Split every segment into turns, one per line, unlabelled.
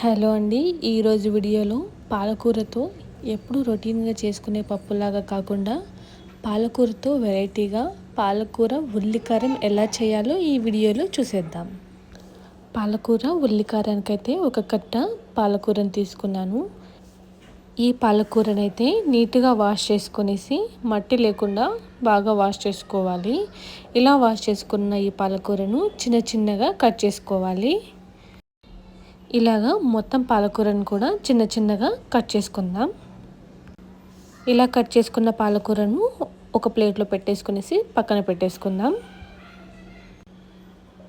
Hello అండి ఈరోజు వీడియోలో పాలకూరతో ఎప్పుడు రొటీన్గా చేసుకునే పప్పులాగా కాకుండా పాలకూరతో వెరైటీగా పాలకూర ఉల్లికారం ఎలా చేయాలో ఈ వీడియోలో చూసేద్దాం. పాలకూర ఉల్లికారానికైతే ఒక కట్ట పాలకూరని తీసుకున్నాను. ఈ పాలకూరనైతే నీట్గా వాష్ చేసుకొనేసి మట్టి లేకుండా బాగా వాష్ చేసుకోవాలి. ఇలా వాష్ చేసుకున్న ఈ పాలకూరను చిన్న చిన్నగా కట్ చేసుకోవాలి. ఇలాగా మొత్తం పాలకూరను కూడా చిన్న చిన్నగా కట్ చేసుకుందాం. ఇలా కట్ చేసుకున్న పాలకూరను ఒక ప్లేట్లో పెట్టేసుకునేసి పక్కన పెట్టేసుకుందాం.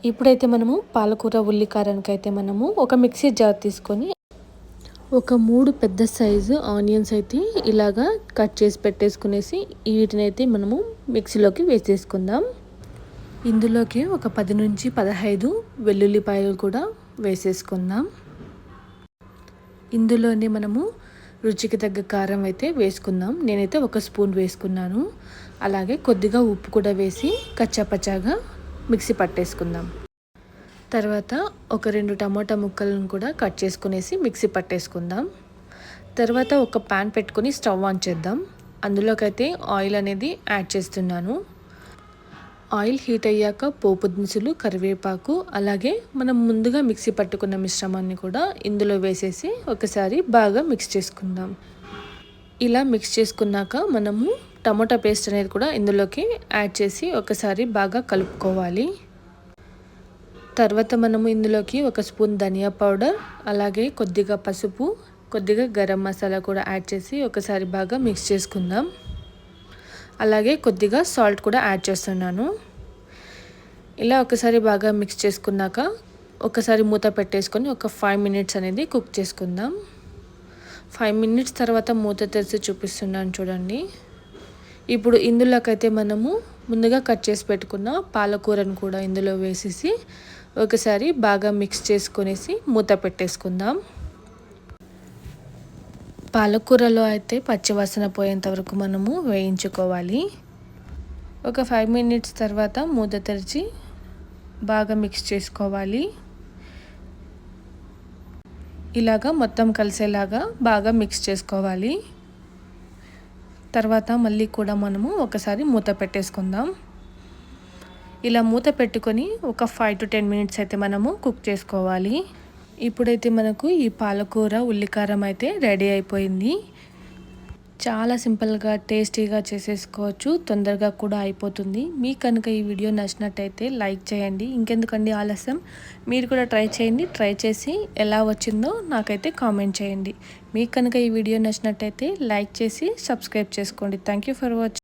ఇప్పుడైతే మనము పాలకూర ఉల్లికారానికి అయితే మనము ఒక మిక్సీ జార్ తీసుకొని ఒక మూడు పెద్ద సైజు ఆనియన్స్ అయితే ఇలాగా కట్ చేసి పెట్టేసుకునేసి వీటిని అయితే మనము మిక్సీలోకి వేసేసుకుందాం. ఇందులోకి ఒక పది నుంచి పదహైదు వెల్లుల్లిపాయలు కూడా వేసేసుకుందాం. ఇందులోనే మనము రుచికి తగ్గ కారం అయితే వేసుకుందాం. నేనైతే ఒక స్పూన్ వేసుకున్నాను. అలాగే కొద్దిగా ఉప్పు కూడా వేసి కచ్చాపచ్చాగా మిక్సీ పట్టేసుకుందాం. తర్వాత ఒక రెండు టమాటా ముక్కలను కూడా కట్ చేసుకునేసి మిక్సీ పట్టేసుకుందాం. తర్వాత ఒక ప్యాన్ పెట్టుకొని స్టవ్ ఆన్ చేద్దాం. అందులోకైతే ఆయిల్ అనేది యాడ్ చేస్తున్నాను. ఆయిల్ హీట్ అయ్యాక పోపు దినుసులు కరివేపాకు అలాగే మనం ముందుగా మిక్సీ పట్టుకున్న మిశ్రమాన్ని కూడా ఇందులో వేసేసి ఒకసారి బాగా మిక్స్ చేసుకుందాం. ఇలా మిక్స్ చేసుకున్నాక మనము టమోటా పేస్ట్ అనేది కూడా ఇందులోకి యాడ్ చేసి ఒకసారి బాగా కలుపుకోవాలి. తర్వాత మనము ఇందులోకి ఒక స్పూన్ ధనియా పౌడర్ అలాగే కొద్దిగా పసుపు కొద్దిగా గరం మసాలా కూడా యాడ్ చేసి ఒకసారి బాగా మిక్స్ చేసుకుందాం. అలాగే కొద్దిగా సాల్ట్ కూడా యాడ్ చేస్తున్నాను. ఇలా ఒకసారి బాగా మిక్స్ చేసుకున్నాక ఒకసారి మూత పెట్టేసుకొని ఒక ఫైవ్ మినిట్స్ అనేది కుక్ చేసుకుందాం. ఫైవ్ మినిట్స్ తర్వాత మూత తెరిచి చూపిస్తున్నాను చూడండి. ఇప్పుడు ఇందులోకైతే మనము ముందుగా కట్ చేసి పెట్టుకున్న పాలకూరను కూడా ఇందులో వేసేసి ఒకసారి బాగా మిక్స్ చేసుకొనేసి మూత పెట్టేసుకుందాం. పాలకూరలో అయితే పచ్చివాసన పోయేంత వరకు మనము వేయించుకోవాలి. ఒక ఫైవ్ మినిట్స్ తర్వాత మూత తెరిచి బాగా మిక్స్ చేసుకోవాలి. ఇలాగా మొత్తం కలిసేలాగా బాగా మిక్స్ చేసుకోవాలి. తర్వాత మళ్ళీ కూడా మనము ఒకసారి మూత పెట్టేసుకుందాం. ఇలా మూత పెట్టుకొని ఒక ఫైవ్ టు టెన్ మినిట్స్ అయితే మనము కుక్ చేసుకోవాలి. ఇప్పుడైతే మనకు ఈ పాలకూర ఉల్లికారం అయితే రెడీ అయిపోయింది. చాలా సింపుల్గా టేస్టీగా చేసేసుకోవచ్చు. తొందరగా కూడా అయిపోతుంది. మీకు కనుక ఈ వీడియో నచ్చినట్టయితే లైక్ చేయండి. ఇంకెందుకండి ఆలస్యం? మీరు కూడా ట్రై చేయండి. ట్రై చేసి ఎలా వచ్చిందో నాకైతే కామెంట్ చేయండి. మీకు కనుక ఈ వీడియో నచ్చినట్టయితే లైక్ చేసి సబ్స్క్రైబ్ చేసుకోండి. Thank for watching